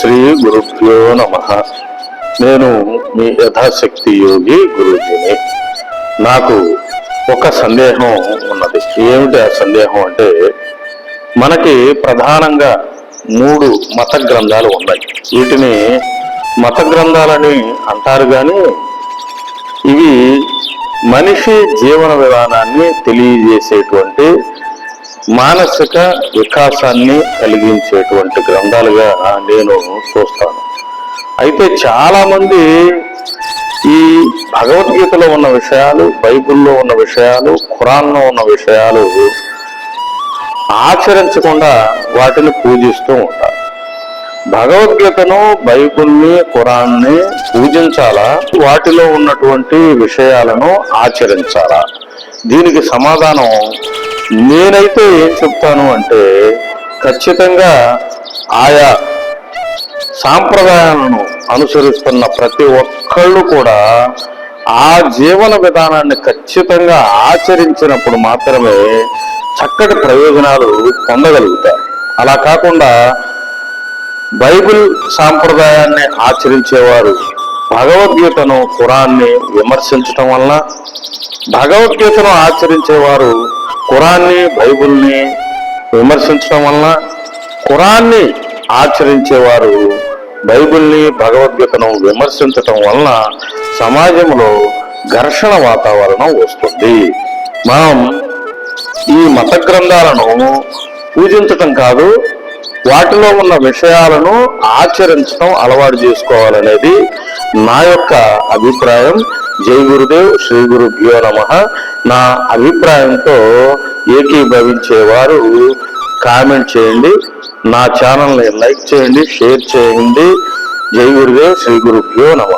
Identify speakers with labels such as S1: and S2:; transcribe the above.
S1: శ్రీ గురుభ్యో నమ. నేను మీ యథాశక్తి యోగి గురుజీని నాకు ఒక సందేహం ఉన్నది. ఏమిటి ఆ సందేహం అంటే మనకి ప్రధానంగా మూడు మత గ్రంథాలు ఉన్నాయి. వీటిని మత గ్రంథాలని అంటారు కానీ ఇవి మనిషి జీవన విధానాన్ని తెలియజేసేటువంటి మానసిక వికాసాన్ని కలిగించేటువంటి గ్రంథాలుగా నేను చూస్తాను. అయితే చాలామంది ఈ భగవద్గీతలో ఉన్న విషయాలు బైబిల్లో ఉన్న విషయాలు ఖురాన్లో ఉన్న విషయాలు ఆచరించకుండా వాటిని పూజిస్తూ ఉంటారు. భగవద్గీతను బైబుల్ని ఖురాన్ని పూజించాలా? వాటిలో ఉన్నటువంటి విషయాలను ఆచరించాలా? దీనికి సమాధానం నేనైతే ఏం చెప్తాను అంటే ఖచ్చితంగా ఆయా సాంప్రదాయాలను అనుసరిస్తున్న ప్రతి ఒక్కళ్ళు కూడా ఆ జీవన విధానాన్ని ఖచ్చితంగా ఆచరించినప్పుడు మాత్రమే చక్కటి ప్రయోజనాలు పొందగలుగుతారు. అలా కాకుండా బైబిల్ సాంప్రదాయాన్ని ఆచరించేవారు భగవద్గీతను పురాన్ని విమర్శించటం వలన భగవద్గీతను ఆచరించేవారు ఖురాన్ని బైబుల్ని విమర్శించడం వలన ఖురాన్ని ఆచరించేవారు బైబిల్ని భగవద్గీతను విమర్శించటం వలన సమాజంలో ఘర్షణ వాతావరణం వస్తుంది. మనం ఈ మత గ్రంథాలను పూజించటం కాదు వాటిలో ఉన్న విషయాలను ఆచరించడం అలవాటు చేసుకోవాలనేది నా యొక్క అభిప్రాయం. జై గురుదేవ్ శ్రీ గురుభ్యో నమ. నా అభిప్రాయంతో ఏకీభవించేవారు కామెంట్ చేయండి. నా ఛానల్ని లైక్ చేయండి షేర్ చేయండి. జై గురుదేవ్ శ్రీ గురుభ్యో నమ.